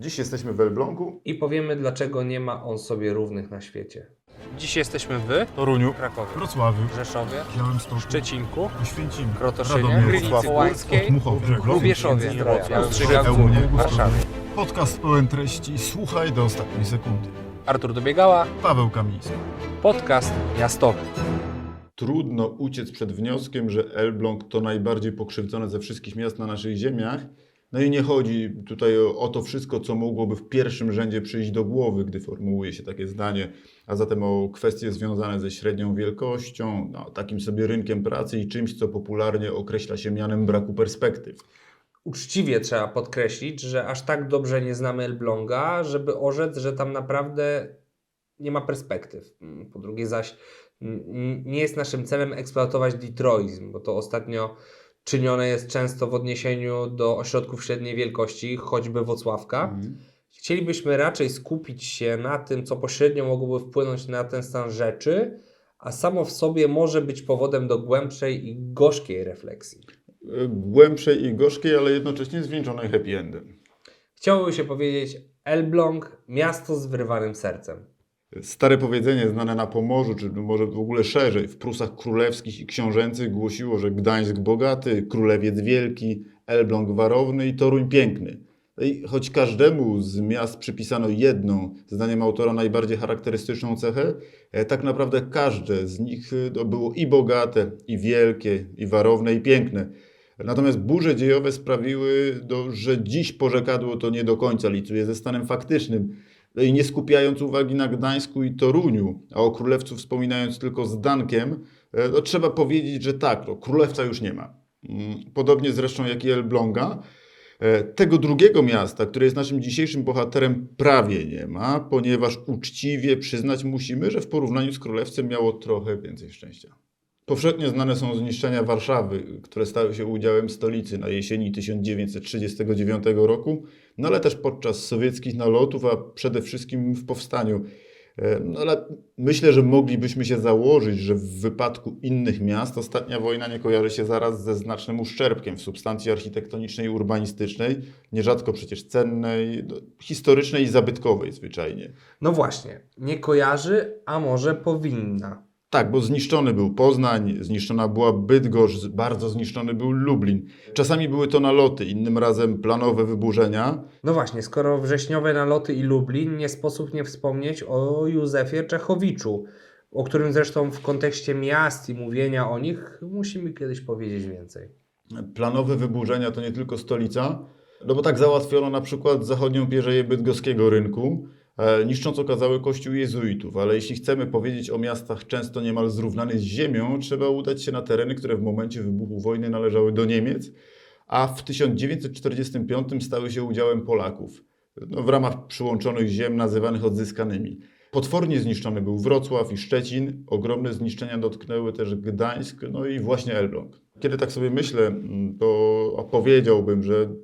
Dziś jesteśmy w Elblągu. i powiemy, dlaczego nie ma on sobie równych na świecie. Dziś jesteśmy w Toruniu. Krakowie, Wrocławiu, Rzeszowie, Białymstoku, Szczecinku, Oświęcimiu, Krotoszynie, Radomiu, Krynicy Wrocławiu, Lubieszowie, Ełnie, Warszawie. Podcast pełen treści. Słuchaj do ostatniej sekundy. Artur Dobiegała, Paweł Kamiński. podcast miastowy. Trudno uciec przed wnioskiem, że Elbląg to najbardziej pokrzywdzone ze wszystkich miast na naszych ziemiach. No i nie chodzi tutaj o, to wszystko, co mogłoby w pierwszym rzędzie przyjść do głowy, gdy formułuje się takie zdanie, a zatem o kwestie związane ze średnią wielkością, no, takim sobie rynkiem pracy i czymś, co popularnie określa się mianem braku perspektyw. Uczciwie trzeba podkreślić, że aż tak dobrze nie znamy Elbląga, żeby orzec, że tam naprawdę nie ma perspektyw. Po drugie zaś nie jest naszym celem eksploatować detroizm, bo to ostatnio czynione jest często w odniesieniu do ośrodków średniej wielkości, choćby Wocławka. Chcielibyśmy raczej skupić się na tym, co pośrednio mogłoby wpłynąć na ten stan rzeczy, a samo w sobie może być powodem do głębszej i gorzkiej refleksji. Y, Głębszej i gorzkiej, ale jednocześnie zwieńczonej happy endem. Chciałoby się powiedzieć Elbląg, miasto z wyrywanym sercem. Stare powiedzenie znane na Pomorzu, czy może w ogóle szerzej, w Prusach Królewskich i Książęcych głosiło, że Gdańsk bogaty, Królewiec wielki, Elbląg warowny i Toruń piękny. No I choć każdemu z miast przypisano jedną, zdaniem autora, najbardziej charakterystyczną cechę, e, tak naprawdę każde z nich e, było i bogate, i wielkie, i warowne, i piękne. Natomiast burze dziejowe sprawiły, że dziś porzekadło to nie do końca licuje ze stanem faktycznym. No i nie skupiając uwagi na Gdańsku i Toruniu, a o Królewcu wspominając tylko z Dankiem, e, no, trzeba powiedzieć, że tak, no, Królewca już nie ma. Mm, Podobnie zresztą jak i Elbląga. E, Tego drugiego miasta, które jest naszym dzisiejszym bohaterem, prawie nie ma, ponieważ uczciwie przyznać musimy, że w porównaniu z Królewcem miało trochę więcej szczęścia. Powszechnie znane są zniszczenia Warszawy, które stały się udziałem stolicy na jesieni 1939 roku, no ale też podczas sowieckich nalotów, a przede wszystkim w powstaniu. E, No ale myślę, że moglibyśmy się założyć, że w wypadku innych miast ostatnia wojna nie kojarzy się zaraz ze znacznym uszczerbkiem w substancji architektonicznej i urbanistycznej, nierzadko przecież cennej, no, historycznej i zabytkowej zwyczajnie. No właśnie, nie kojarzy, a może powinna. Tak, bo zniszczony był Poznań, zniszczona była Bydgoszcz, bardzo zniszczony był Lublin. Czasami były to naloty, innym razem planowe wyburzenia. No właśnie, skoro wrześniowe naloty i Lublin, nie sposób nie wspomnieć o Józefie Czechowiczu, o którym zresztą w kontekście miast i mówienia o nich musimy kiedyś powiedzieć więcej. Planowe wyburzenia to nie tylko stolica, no bo tak załatwiono na przykład zachodnią pierzeję bydgoskiego rynku, niszcząc okazały kościół jezuitów. Ale jeśli chcemy powiedzieć o miastach często niemal zrównanych z ziemią, trzeba udać się na tereny, które w momencie wybuchu wojny należały do Niemiec, a w 1945 stały się udziałem Polaków no, w ramach przyłączonych ziem nazywanych odzyskanymi. Potwornie zniszczony był Wrocław i Szczecin. Ogromne zniszczenia dotknęły też Gdańsk, no i właśnie Elbląg. Kiedy tak sobie myślę, mm, to powiedziałbym, że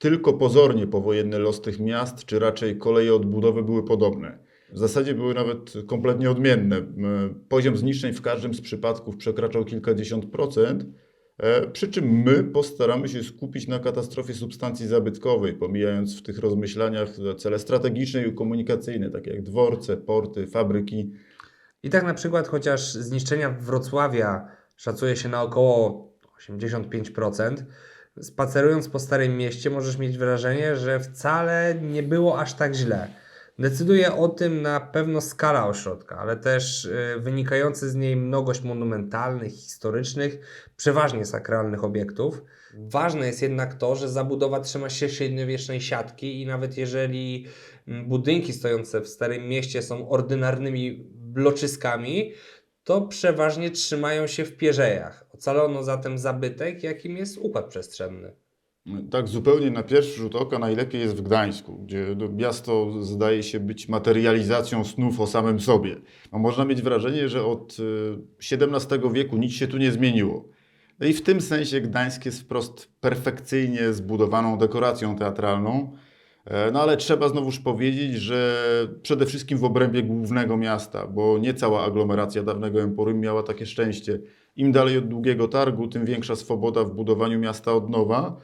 tylko pozornie powojenny los tych miast, czy raczej koleje odbudowy były podobne. W zasadzie były nawet kompletnie odmienne. Poziom zniszczeń w każdym z przypadków przekraczał kilkadziesiąt procent, e, przy czym my postaramy się skupić na katastrofie substancji zabytkowej, pomijając w tych rozmyślaniach cele strategiczne i komunikacyjne, takie jak dworce, porty, fabryki. I tak na przykład, chociaż zniszczenia Wrocławia szacuje się na około 85%, spacerując po Starym Mieście możesz mieć wrażenie, że wcale nie było aż tak źle. Decyduje o tym na pewno skala ośrodka, ale też y, wynikający z niej mnogość monumentalnych, historycznych, przeważnie sakralnych obiektów. Ważne jest jednak to, że zabudowa trzyma się średniowiecznej siatki i nawet jeżeli mm, budynki stojące w Starym Mieście są ordynarnymi bloczyskami, to przeważnie trzymają się w pierzejach. Ocalono zatem zabytek, jakim jest układ przestrzenny. Tak zupełnie na pierwszy rzut oka najlepiej jest w Gdańsku, gdzie no, miasto zdaje się być materializacją snów o samym sobie. Można mieć wrażenie, że od y, XVII wieku nic się tu nie zmieniło. No i w tym sensie Gdańsk jest wprost perfekcyjnie zbudowaną dekoracją teatralną. E, No ale trzeba znowuż powiedzieć, że przede wszystkim w obrębie głównego miasta, bo nie cała aglomeracja dawnego Emporium miała takie szczęście. Im dalej od długiego targu, tym większa swoboda w budowaniu miasta od nowa.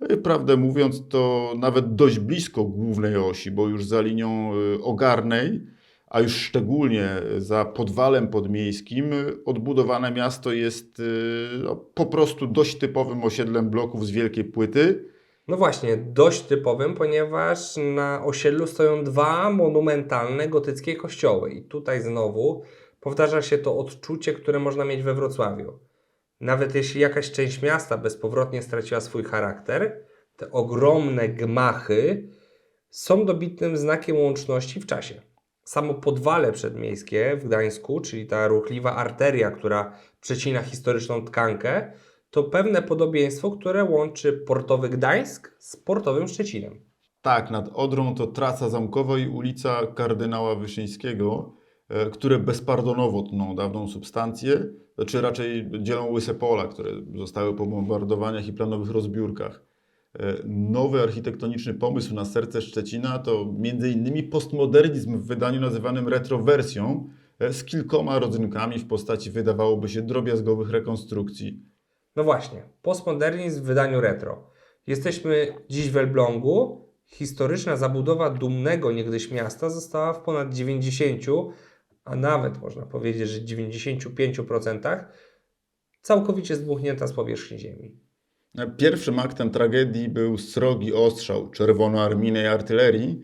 No i Prawdę mówiąc, to nawet dość blisko głównej osi, bo już za linią y, ogarnej, a już szczególnie za podwalem podmiejskim, odbudowane miasto jest no, po prostu dość typowym osiedlem bloków z wielkiej płyty. No właśnie, dość typowym, ponieważ na osiedlu stoją dwa monumentalne gotyckie kościoły. I tutaj znowu powtarza się to odczucie, które można mieć we Wrocławiu. Nawet jeśli jakaś część miasta bezpowrotnie straciła swój charakter, te ogromne gmachy są dobitnym znakiem łączności w czasie. Samo podwale przedmiejskie w Gdańsku, czyli ta ruchliwa arteria, która przecina historyczną tkankę, to pewne podobieństwo, które łączy portowy Gdańsk z portowym Szczecinem. Tak, nad Odrą to trasa zamkowa i ulica kardynała Wyszyńskiego, które bezpardonowo tną dawną substancję, czy raczej dzielą łyse pola, które zostały po bombardowaniach i planowych rozbiórkach. E, Nowy architektoniczny pomysł na serce Szczecina to m.in. postmodernizm w wydaniu nazywanym retrowersją e, z kilkoma rodzynkami w postaci wydawałoby się drobiazgowych rekonstrukcji. No właśnie, postmodernizm w wydaniu retro. Jesteśmy dziś w Elblągu. Historyczna zabudowa dumnego niegdyś miasta została w ponad 90, a nawet można powiedzieć, że 95% całkowicie zdmuchnięta z powierzchni ziemi. Pierwszym aktem tragedii był srogi ostrzał czerwonoarmijnej artylerii,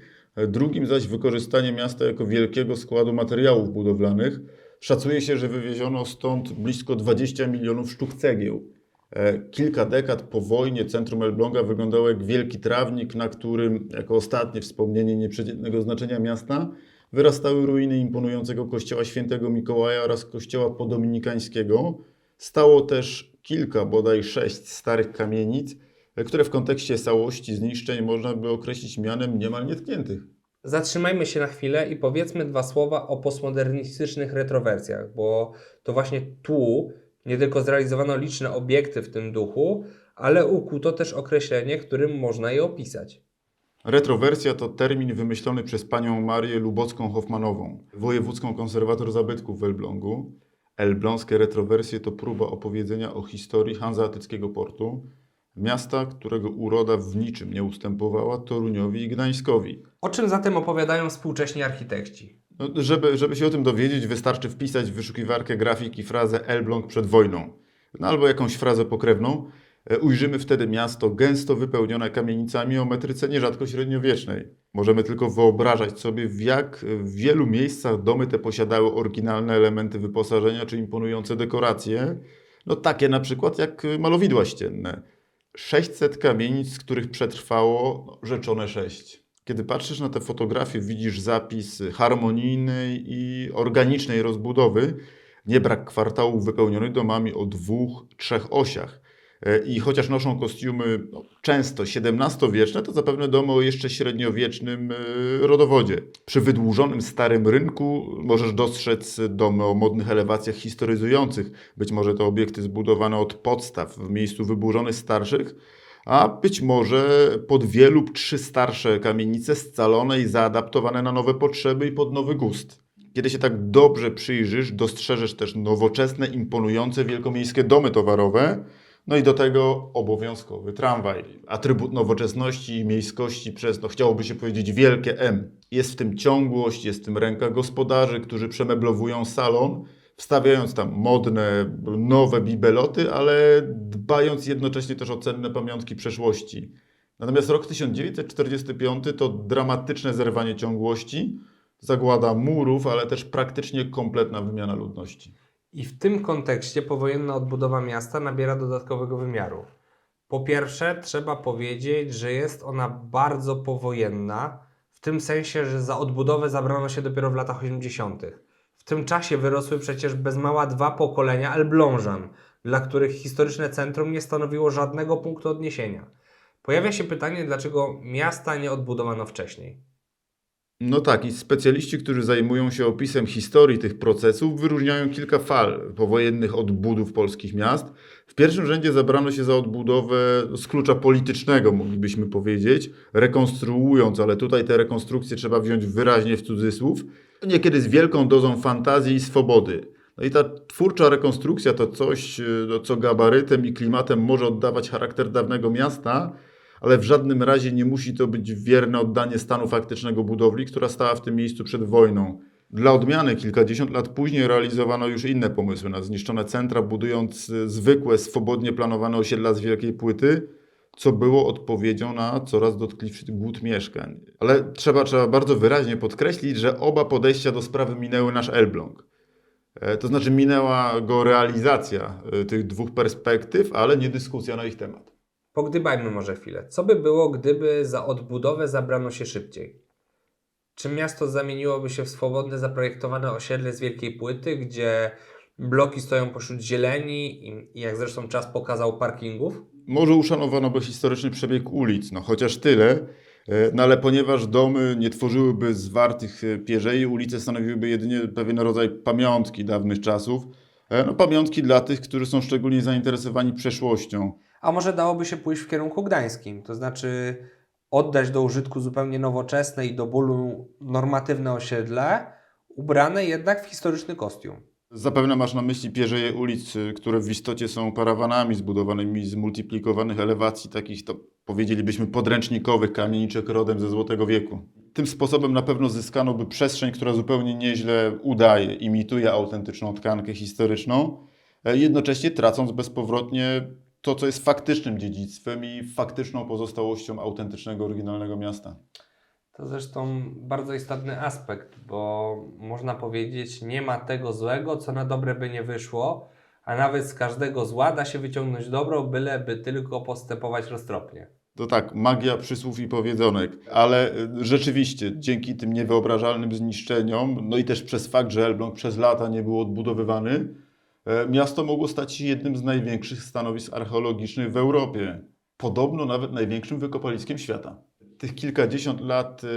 drugim zaś wykorzystanie miasta jako wielkiego składu materiałów budowlanych. Szacuje się, że wywieziono stąd blisko 20 milionów sztuk cegieł. E, Kilka dekad po wojnie centrum Elbląga wyglądało jak wielki trawnik, na którym, jako ostatnie wspomnienie nieprzeciętnego znaczenia miasta, wyrastały ruiny imponującego kościoła świętego Mikołaja oraz kościoła podominikańskiego. Stało też kilka, bodaj sześć starych kamienic, które w kontekście całości zniszczeń można by określić mianem niemal nietkniętych. Zatrzymajmy się na chwilę i powiedzmy dwa słowa o postmodernistycznych retrowersjach, bo to właśnie tu nie tylko zrealizowano liczne obiekty w tym duchu, ale ukuto też określenie, którym można je opisać. Retrowersja to termin wymyślony przez panią Marię Lubocką-Hoffmanową, wojewódzką konserwator zabytków w Elblągu. Elbląskie retrowersje to próba opowiedzenia o historii hanzeatyckiego portu, miasta, którego uroda w niczym nie ustępowała Toruniowi i Gdańskowi. O czym zatem opowiadają współcześni architekci? No, żeby, żeby się o tym dowiedzieć, wystarczy wpisać w wyszukiwarkę grafiki frazę Elbląg przed wojną, no, albo jakąś frazę pokrewną. E, Ujrzymy wtedy miasto gęsto wypełnione kamienicami o metryce nierzadko średniowiecznej. Możemy tylko wyobrażać sobie, w jak w wielu miejscach domy te posiadały oryginalne elementy wyposażenia czy imponujące dekoracje. No takie na przykład jak malowidła ścienne. 600 kamienic, z których przetrwało no, rzeczone 6. Kiedy patrzysz na te fotografie, widzisz zapis harmonijnej i organicznej rozbudowy, nie brak kwartałów wypełnionych domami o dwóch, trzech osiach. E, I chociaż noszą kostiumy no, często XVII-wieczne, to zapewne domy o jeszcze średniowiecznym e, rodowodzie. Przy wydłużonym starym rynku możesz dostrzec domy o modnych elewacjach historyzujących. Być może to obiekty zbudowane od podstaw w miejscu wyburzonych starszych, a być może pod dwie lub trzy starsze kamienice scalone i zaadaptowane na nowe potrzeby i pod nowy gust. Kiedy się tak dobrze przyjrzysz, dostrzeżesz też nowoczesne, imponujące wielkomiejskie domy towarowe, no i do tego obowiązkowy tramwaj. Atrybut nowoczesności i miejskości przez, no chciałoby się powiedzieć, wielkie M. Jest w tym ciągłość, jest w tym ręka gospodarzy, którzy przemeblowują salon, wstawiając tam modne, nowe bibeloty, ale dbając jednocześnie też o cenne pamiątki przeszłości. Natomiast rok 1945 to dramatyczne zerwanie ciągłości, zagłada murów, ale też praktycznie kompletna wymiana ludności. I w tym kontekście powojenna odbudowa miasta nabiera dodatkowego wymiaru. Po pierwsze, trzeba powiedzieć, że jest ona bardzo powojenna, w tym sensie, że za odbudowę zabrano się dopiero w latach 80. W tym czasie wyrosły przecież bez mała dwa pokolenia Elblążan, dla których historyczne centrum nie stanowiło żadnego punktu odniesienia. Pojawia się pytanie, dlaczego miasta nie odbudowano wcześniej. No tak, i specjaliści, którzy zajmują się opisem historii tych procesów, wyróżniają kilka fal powojennych odbudów polskich miast. W pierwszym rzędzie zabrano się za odbudowę z klucza politycznego, moglibyśmy powiedzieć, rekonstruując, ale tutaj te rekonstrukcje trzeba wziąć wyraźnie w cudzysłów, niekiedy z wielką dozą fantazji i swobody. No i ta twórcza rekonstrukcja to coś, no, co gabarytem i klimatem może oddawać charakter dawnego miasta, ale w żadnym razie nie musi to być wierne oddanie stanu faktycznego budowli, która stała w tym miejscu przed wojną. Dla odmiany kilkadziesiąt lat później realizowano już inne pomysły na zniszczone centra, budując y, zwykłe, swobodnie planowane osiedla z wielkiej płyty, co było odpowiedzią na coraz dotkliwszy głód mieszkań. Ale trzeba, trzeba bardzo wyraźnie podkreślić, że oba podejścia do sprawy minęły nasz Elbląg. E, To znaczy minęła go realizacja e, tych dwóch perspektyw, ale nie dyskusja na ich temat. Pogdybajmy może chwilę. Co by było, gdyby za odbudowę zabrano się szybciej? Czy miasto zamieniłoby się w swobodne, zaprojektowane osiedle z wielkiej płyty, gdzie bloki stoją pośród zieleni i, jak zresztą czas pokazał, parkingów? Może uszanowano by historyczny przebieg ulic, no chociaż tyle, e, no ale ponieważ domy nie tworzyłyby zwartych e, pierzei, ulice stanowiłyby jedynie pewien rodzaj pamiątki dawnych czasów, e, no pamiątki dla tych, którzy są szczególnie zainteresowani przeszłością. A może dałoby się pójść w kierunku gdańskim, to znaczy oddać do użytku zupełnie nowoczesne i do bólu normatywne osiedle, ubrane jednak w historyczny kostium. Zapewne masz na myśli pierzeje ulic, które w istocie są parawanami zbudowanymi z multiplikowanych elewacji, takich to powiedzielibyśmy podręcznikowych kamieniczek rodem ze Złotego Wieku. Tym sposobem na pewno zyskano by przestrzeń, która zupełnie nieźle udaje, imituje autentyczną tkankę historyczną, e, jednocześnie tracąc bezpowrotnie to, co jest faktycznym dziedzictwem i faktyczną pozostałością autentycznego, oryginalnego miasta. To zresztą bardzo istotny aspekt, bo można powiedzieć, nie ma tego złego, co na dobre by nie wyszło, a nawet z każdego zła da się wyciągnąć dobro, byleby tylko postępować roztropnie. To tak, magia przysłów i powiedzonek, ale y, rzeczywiście dzięki tym niewyobrażalnym zniszczeniom, no i też przez fakt, że Elbląg przez lata nie był odbudowywany, miasto mogło stać się jednym z największych stanowisk archeologicznych w Europie. Podobno nawet największym wykopaliskiem świata. Tych kilkadziesiąt lat, y,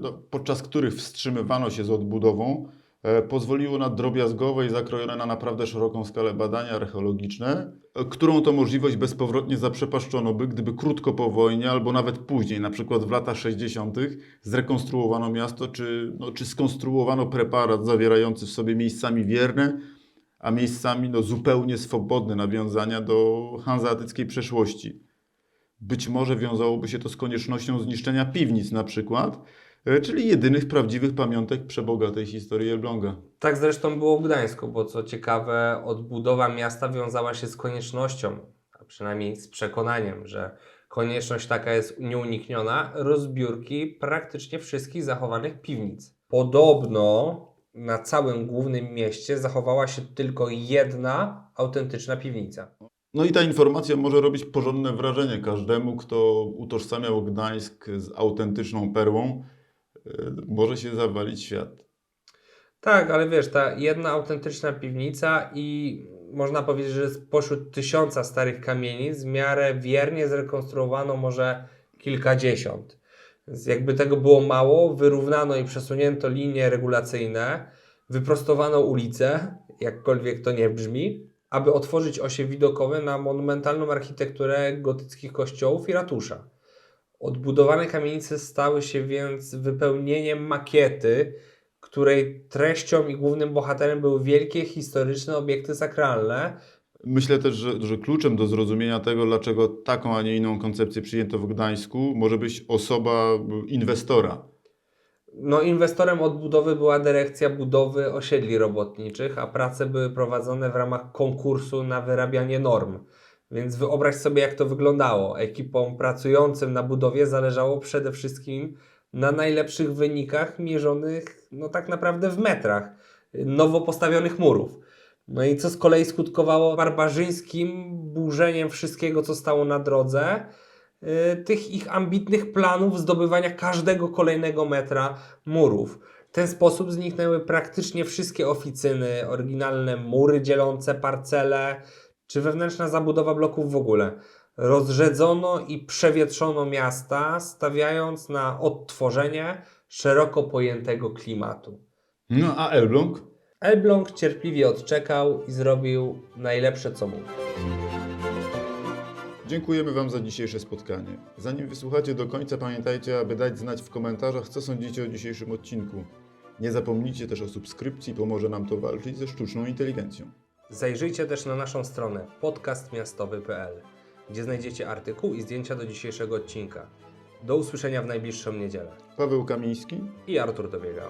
no, podczas których wstrzymywano się z odbudową, e, pozwoliło na drobiazgowe i zakrojone na naprawdę szeroką skalę badania archeologiczne, e, którą to możliwość bezpowrotnie zaprzepaszczono by, gdyby krótko po wojnie albo nawet później, na przykład w latach 60., zrekonstruowano miasto, czy, no, czy skonstruowano preparat zawierający w sobie miejscami wierne, a miejscami no, zupełnie swobodne nawiązania do hanzeatyckiej przeszłości. Być może wiązałoby się to z koniecznością zniszczenia piwnic na przykład, e, czyli jedynych prawdziwych pamiątek przebogatej historii Elbląga. Tak zresztą było w Gdańsku, bo co ciekawe, odbudowa miasta wiązała się z koniecznością, a przynajmniej z przekonaniem, że konieczność taka jest nieunikniona, rozbiórki praktycznie wszystkich zachowanych piwnic. Podobno na całym głównym mieście zachowała się tylko jedna autentyczna piwnica. No i ta informacja może robić porządne wrażenie każdemu, kto utożsamiał Gdańsk z autentyczną perłą. E, Może się zawalić świat. Tak, ale wiesz, ta jedna autentyczna piwnica i można powiedzieć, że spośród tysiąca starych kamienic w miarę wiernie zrekonstruowano może kilkadziesiąt. Jakby tego było mało, wyrównano i przesunięto linie regulacyjne, wyprostowano ulice, jakkolwiek to nie brzmi, aby otworzyć osie widokowe na monumentalną architekturę gotyckich kościołów i ratusza. Odbudowane kamienice stały się więc wypełnieniem makiety, której treścią i głównym bohaterem były wielkie historyczne obiekty sakralne. Myślę też, że, że kluczem do zrozumienia tego, dlaczego taką, a nie inną koncepcję przyjęto w Gdańsku, może być osoba inwestora. No, inwestorem odbudowy była dyrekcja budowy osiedli robotniczych, a prace były prowadzone w ramach konkursu na wyrabianie norm. Więc wyobraź sobie, jak to wyglądało. Ekipom pracującym na budowie zależało przede wszystkim na najlepszych wynikach mierzonych, no tak naprawdę w metrach nowo postawionych murów. No i co z kolei skutkowało barbarzyńskim burzeniem wszystkiego, co stało na drodze, y, tych ich ambitnych planów zdobywania każdego kolejnego metra murów. W ten sposób zniknęły praktycznie wszystkie oficyny, oryginalne mury dzielące parcele, czy wewnętrzna zabudowa bloków w ogóle. Rozrzedzono i przewietrzono miasta, stawiając na odtworzenie szeroko pojętego klimatu. No a Elbląg? Elbląg cierpliwie odczekał i zrobił najlepsze, co mógł. Dziękujemy Wam za dzisiejsze spotkanie. Zanim wysłuchacie do końca, pamiętajcie, aby dać znać w komentarzach, co sądzicie o dzisiejszym odcinku. Nie zapomnijcie też o subskrypcji, pomoże nam to walczyć ze sztuczną inteligencją. Zajrzyjcie też na naszą stronę podcastmiastowy.pl. gdzie znajdziecie artykuł i zdjęcia do dzisiejszego odcinka. Do usłyszenia w najbliższą niedzielę. Paweł Kamiński. I Artur dobiegał.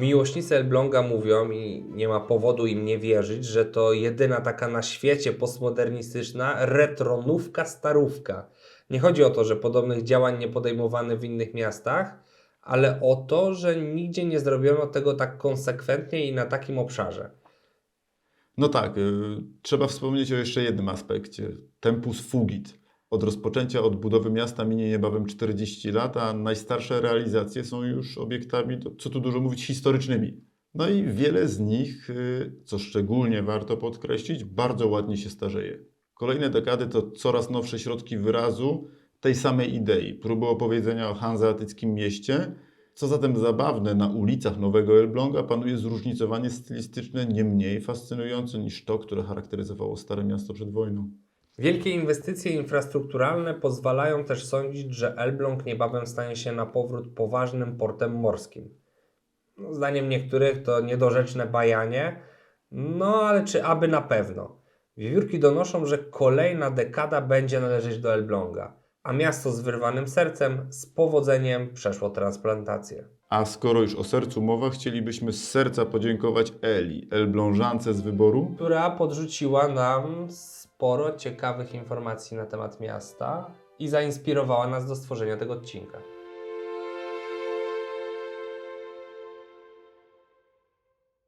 Miłośnicy Elbląga mówią i nie ma powodu im nie wierzyć, że to jedyna taka na świecie postmodernistyczna retronówka starówka. Nie chodzi o to, że podobnych działań nie podejmowano w innych miastach, ale o to, że nigdzie nie zrobiono tego tak konsekwentnie i na takim obszarze. No tak, y, trzeba wspomnieć o jeszcze jednym aspekcie. Tempus fugit. Od rozpoczęcia odbudowy miasta minie niebawem 40 lat, a najstarsze realizacje są już obiektami, co tu dużo mówić, historycznymi. No i wiele z nich, y, co szczególnie warto podkreślić, bardzo ładnie się starzeje. Kolejne dekady to coraz nowsze środki wyrazu tej samej idei, próby opowiedzenia o hanzeatyckim mieście. Co zatem zabawne, na ulicach Nowego Elbląga panuje zróżnicowanie stylistyczne nie mniej fascynujące niż to, które charakteryzowało Stare Miasto przed wojną. Wielkie inwestycje infrastrukturalne pozwalają też sądzić, że Elbląg niebawem stanie się na powrót poważnym portem morskim. No, zdaniem niektórych to niedorzeczne bajanie, no ale czy aby na pewno? Wiewiórki donoszą, że kolejna dekada będzie należeć do Elbląga, a miasto z wyrwanym sercem z powodzeniem przeszło transplantację. A skoro już o sercu mowa, chcielibyśmy z serca podziękować Eli, Elblążance z wyboru, która podrzuciła nam sporo ciekawych informacji na temat miasta i zainspirowała nas do stworzenia tego odcinka.